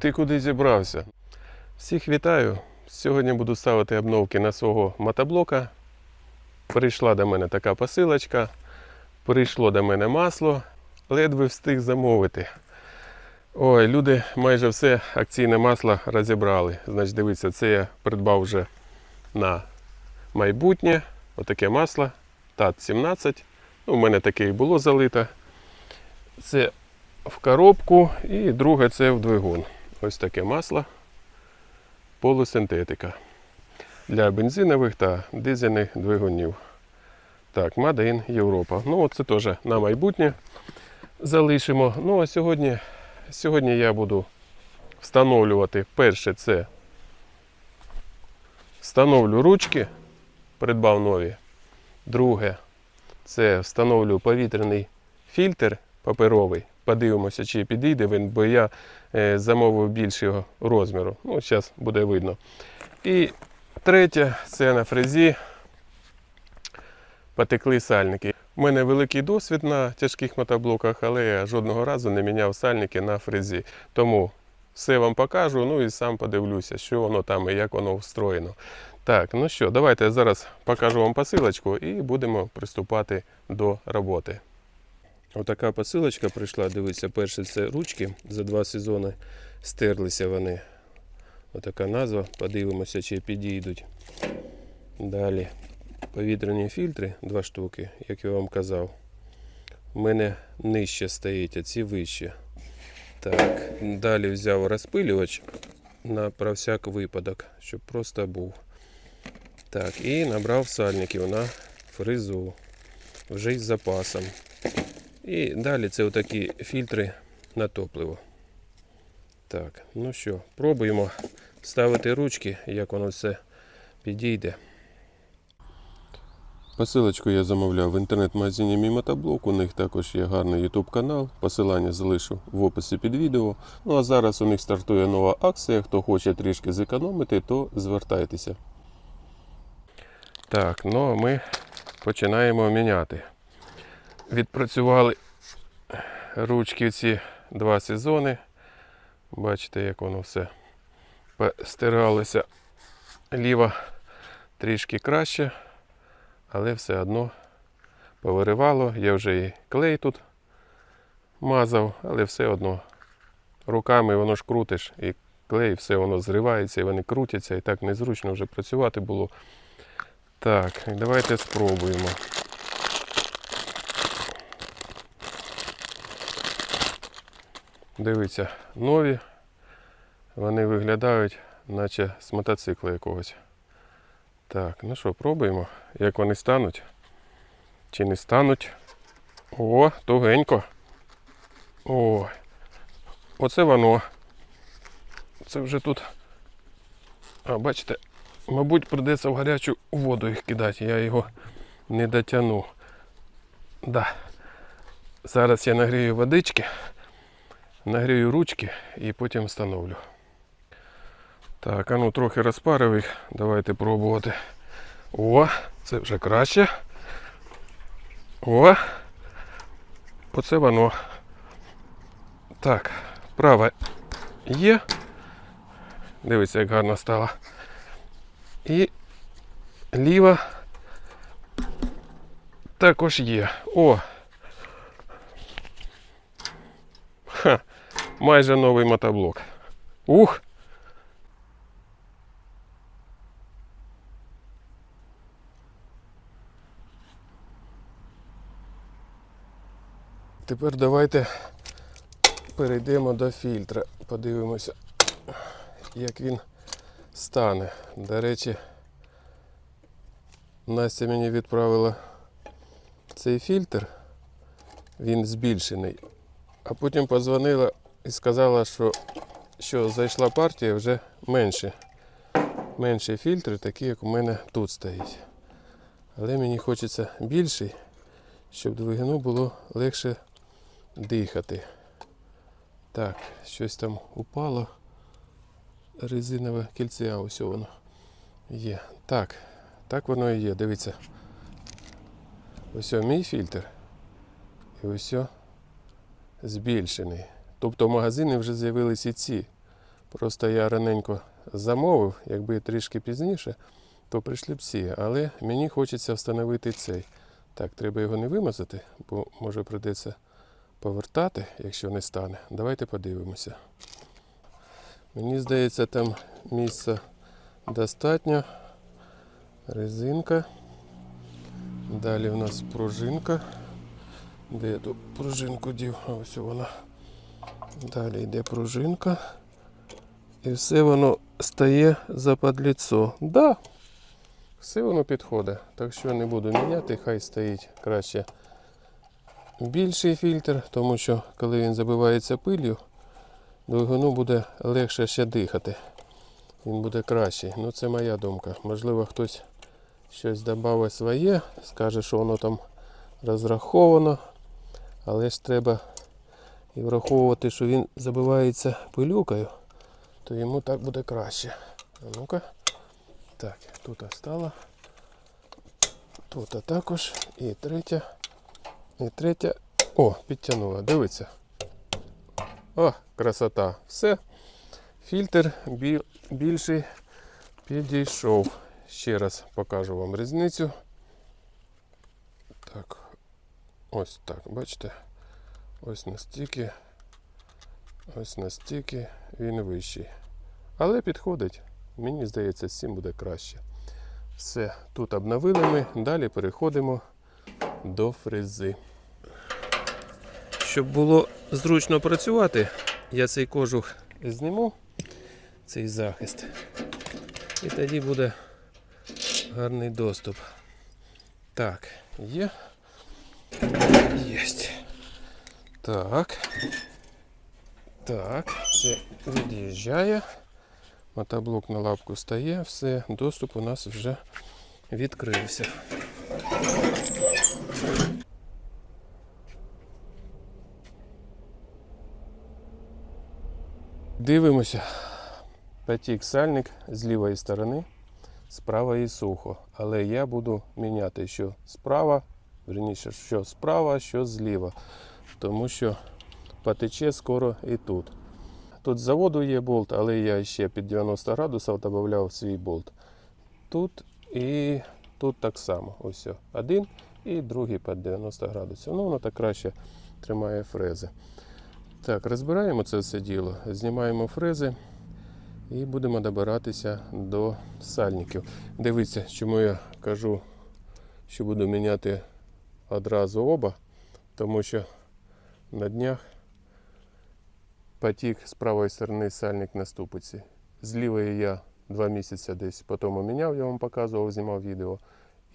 Ти куди зібрався? Всіх вітаю. Сьогодні буду ставити обновки на свого мотоблока. Прийшла до мене така посилочка. Прийшло до мене масло. Ледве встиг замовити. Ой, люди майже все акційне масло розібрали. Значить, дивіться, це я придбав вже на майбутнє. Отаке масло. ТАТ 17. Ну, у мене таке і було залито. Це в коробку і друге це в двигун. Ось таке масло полусинтетика для бензинових та дизельних двигунів. Так, Made Європа. Ну, це теж на майбутнє залишимо. Ну, а сьогодні, сьогодні я буду встановлювати перше це встановлю ручки, придбав нові. Друге, це встановлю повітряний фільтр паперовий. Подивимося, чи підійде він, бо я е, замовив більшого розміру. Ну, зараз буде видно. І третє, це на фрезі потекли сальники. У мене великий досвід на тяжких мотоблоках, але я жодного разу не міняв сальники на фрезі. Тому все вам покажу, ну і сам подивлюся, що воно там і як воно встроєно. Так, ну що, давайте я зараз покажу вам посилочку і будемо приступати до роботи. Отака посилочка прийшла. Дивіться, перше це ручки. За два сезони стерлися вони. Отака назва. Подивимося, чи підійдуть. Далі повітряні фільтри, два штуки, як я вам казав. У мене нижче стоїть, а ці вище. Так, далі взяв розпилювач на про всяк випадок, щоб просто був. Так, і набрав сальників на фрезу. Вже із запасом. І далі це отакі фільтри на топливо. Так, ну що, пробуємо ставити ручки, як воно все підійде. Посилочку я замовляв в інтернет-магазині Мій Мотоблок. У них також є гарний YouTube канал. Посилання залишу в описі під відео. Ну а зараз у них стартує нова акція. Хто хоче трішки зекономити, то звертайтеся. Так, ну а ми починаємо міняти. Відпрацювали ручки ці два сезони. Бачите, як воно все стиралося. Ліва трішки краще, але все одно повиривало. Я вже і клей тут мазав, але все одно руками воно ж крутиш і клей, все воно зривається і вони крутяться, і так незручно вже працювати було. Так, давайте спробуємо. Дивіться, нові. Вони виглядають, наче з мотоцикла якогось. Так, ну що, пробуємо, як вони стануть. Чи не стануть. О, тугенько. О, оце воно. Це вже тут. А, бачите, мабуть, придеться в гарячу воду їх кидати. Я його не дотягну. Да. Зараз я нагрію водички. Нагрію ручки і потім встановлю. Так, а ну трохи розпарив їх. Давайте пробувати. О, це вже краще. О! Оце воно. Так, права є. Дивіться, як гарно стало. І ліва також є. О! Майже новий мотоблок. Ух! Тепер давайте перейдемо до фільтра. Подивимося, як він стане. До речі, Настя мені відправила цей фільтр, він збільшений. А потім подзвонила і сказала, що, що зайшла партія вже менше. Менші фільтри, такі, як у мене тут стоїть. Але мені хочеться більший, щоб двигуну було легше дихати. Так, щось там упало. Резинове кільце, ось воно є. Так, так воно і є, дивіться. Ось мій фільтр. І ось збільшений. Тобто в магазині вже з'явилися ці Просто я раненько замовив, якби трішки пізніше, то прийшли б всі. Але мені хочеться встановити цей. Так, треба його не вимазати, бо може прийдеться повертати, якщо не стане. Давайте подивимося. Мені здається, там місця достатньо. Резинка. Далі в нас пружинка. Де я ту пружинку дів? Ось вона. Далі йде пружинка. І все воно стає западліцо. Да, все воно підходить. Так що не буду міняти, хай стоїть краще більший фільтр, тому що коли він забивається пилью, двигуну буде легше ще дихати. Він буде кращий. Ну це моя думка. Можливо, хтось щось додав своє, скаже, що воно там розраховано. Але ж треба і враховувати, що він забивається пилюкою, то йому так буде краще. Ну-ка. Так, тут стало. Тут також. І третя. І третя. О, підтягнула. Дивіться. О, красота. Все. Фільтр більший підійшов. Ще раз покажу вам різницю. Так. Ось так, бачите? Ось настільки. Ось настільки він вищий. Але підходить. Мені здається, з цим буде краще. Все, тут обновили ми, далі переходимо до фрези. Щоб було зручно працювати, я цей кожух зніму, цей захист. І тоді буде гарний доступ. Так, є. Єсть. Так. Так, це від'їжджає. Мотоблок на лапку стає, все, доступ у нас вже відкрився. Дивимося. Потік сальник з лівої сторони, з правої сухо. Але я буду міняти, що справа, верніше, що справа, що зліва. Тому що потече скоро і тут. Тут з заводу є болт, але я ще під 90 градусів додавав свій болт. Тут і тут так само. Ось один і другий під 90 градусів. Ну, воно так краще тримає фрези. Так, розбираємо це все діло, знімаємо фрези і будемо добиратися до сальників. Дивіться, чому я кажу, що буду міняти одразу оба, тому що на днях потік з правої сторони сальник на ступиці. З лівої я два місяці десь потім міняв, я вам показував, знімав відео.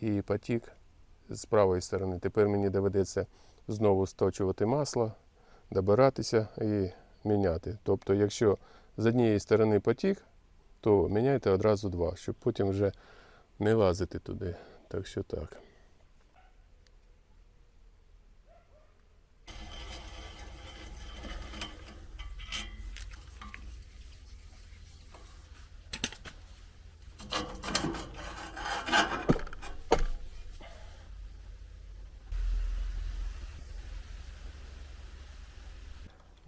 І потік з правої сторони. Тепер мені доведеться знову сточувати масло, добиратися і міняти. Тобто, якщо з однієї сторони потік, то міняйте одразу два, щоб потім вже не лазити туди. Так що так.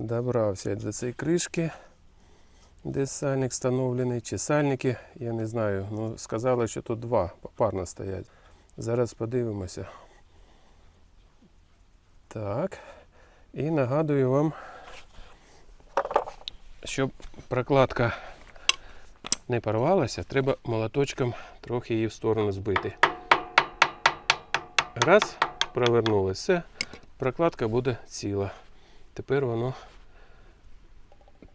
Добрався до цієї кришки, де сальник встановлений, чи сальники, я не знаю. Ну, сказали, що тут два попарно стоять. Зараз подивимося. Так. І нагадую вам, щоб прокладка не порвалася, треба молоточком трохи її в сторону збити. Раз, провернули все, прокладка буде ціла. Тепер воно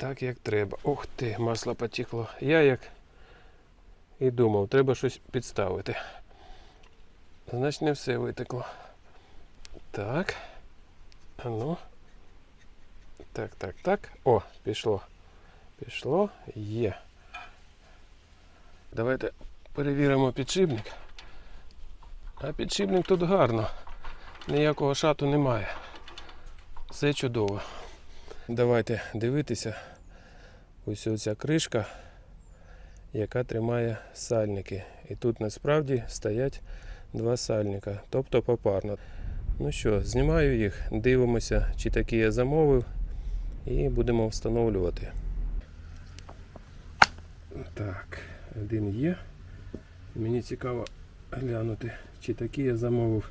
так, як треба. Ух ти, масло потекло. Я як і думав, треба щось підставити. Значить не все витекло. Так. А ну. Так, так, так. О, пішло. Пішло. Є. Давайте перевіримо підшипник. А підшипник тут гарно. Ніякого шату немає. Все чудово. Давайте дивитися. Ось оця кришка, яка тримає сальники. І тут насправді стоять два сальника, тобто попарно. Ну що, знімаю їх, дивимося, чи такі я замовив, і будемо встановлювати. Так, один є. Мені цікаво глянути, чи такі я замовив,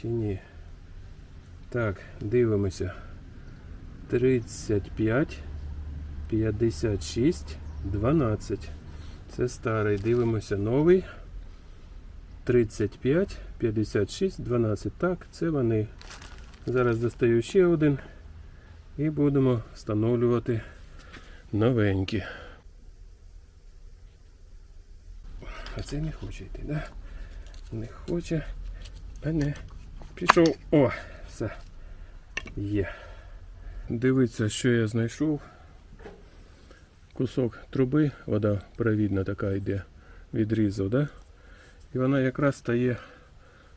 чи ні. Так, дивимося. 35, 56, 12. Це старий. Дивимося новий. 35, 56, 12. Так, це вони. Зараз достаю ще один і будемо встановлювати новенькі. А це не хоче йти, да? Не хоче. А не. Пішов. О, все. Є. Дивіться, що я знайшов. Кусок труби, вода провідна така йде, відрізав, да? І вона якраз стає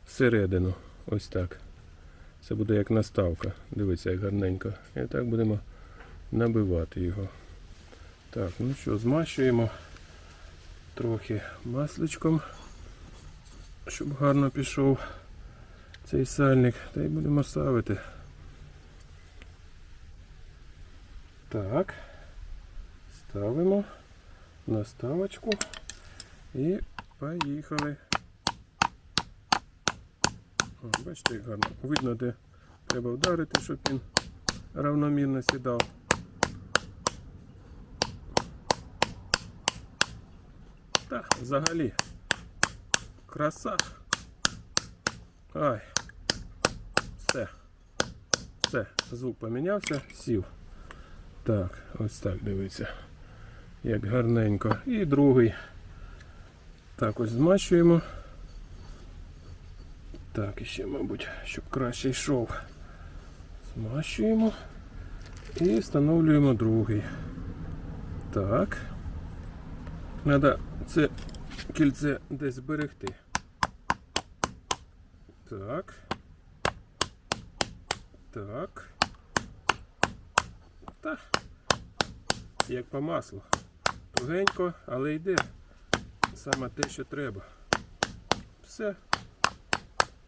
всередину. Ось так. Це буде як наставка. Дивіться, як гарненько. І так будемо набивати його. Так, ну що, змащуємо трохи масличком, щоб гарно пішов цей сальник. Та й будемо ставити. Так. Ставимо наставочку і поїхали. О, бачите, як гарно. Видно, де треба вдарити, щоб він равномірно сідав. Та, взагалі. Краса. Ай. Все. Все, звук помінявся, сів. Так, ось так дивиться. Як гарненько. І другий. Так, ось змащуємо. Так, і ще, мабуть, щоб краще йшов. Змащуємо і встановлюємо другий. Так. Треба це кільце десь зберегти. Так. Так. Так. Як по маслу. Тугенько, але йде саме те, що треба. Все.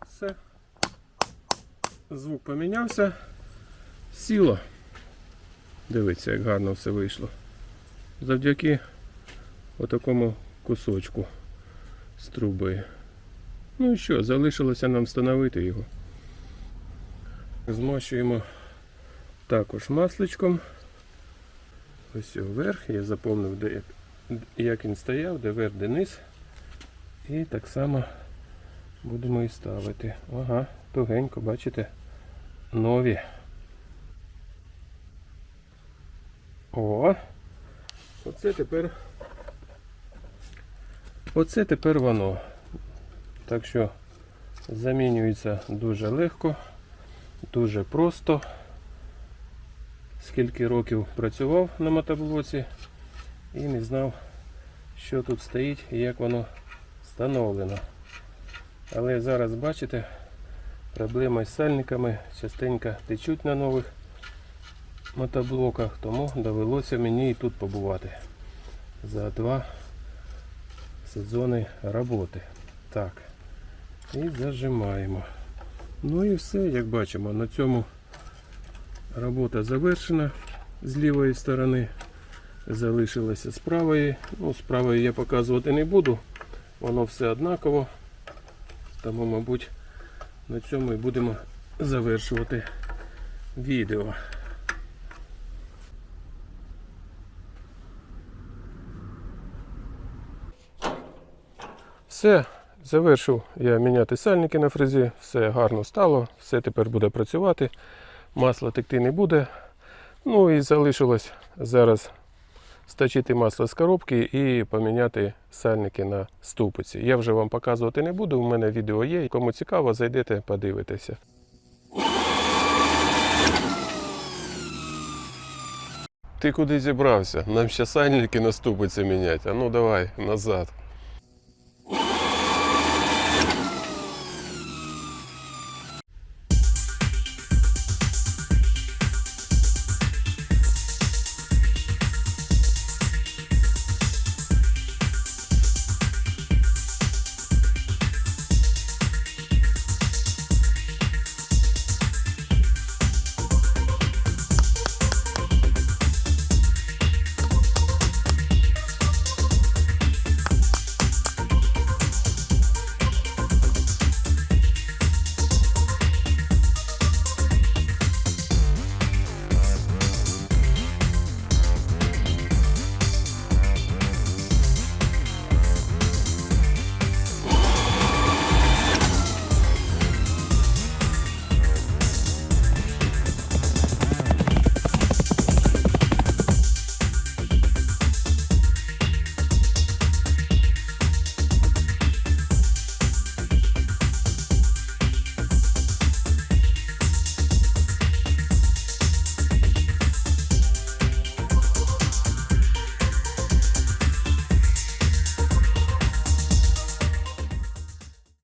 Все. Звук помінявся. Сіло. Дивіться, як гарно все вийшло. Завдяки отакому кусочку з труби. Ну і що, залишилося нам встановити його. Змащуємо також масличком. Ось його верх. Я заповнив, де, як, він стояв, де верх, де низ. І так само будемо і ставити. Ага, тугенько, бачите, нові. О! Оце тепер. Оце тепер воно. Так що замінюється дуже легко, дуже просто. Скільки років працював на мотоблоці і не знав, що тут стоїть і як воно встановлено. Але зараз бачите, проблема з сальниками частенько течуть на нових мотоблоках, тому довелося мені і тут побувати за два сезони роботи. Так. І зажимаємо. Ну і все, як бачимо, на цьому робота завершена з лівої сторони. Залишилося з правої. Ну, з правої я показувати не буду. Воно все однаково. Тому, мабуть, на цьому і будемо завершувати відео. Все, завершив я міняти сальники на фрезі, все гарно стало, все тепер буде працювати, масло текти не буде. Ну і залишилось зараз стачити масло з коробки і поміняти сальники на ступиці. Я вже вам показувати не буду, у мене відео є. Кому цікаво, зайдете, подивитеся. Ти куди зібрався? Нам ще сальники на ступиці міняти. А ну давай назад.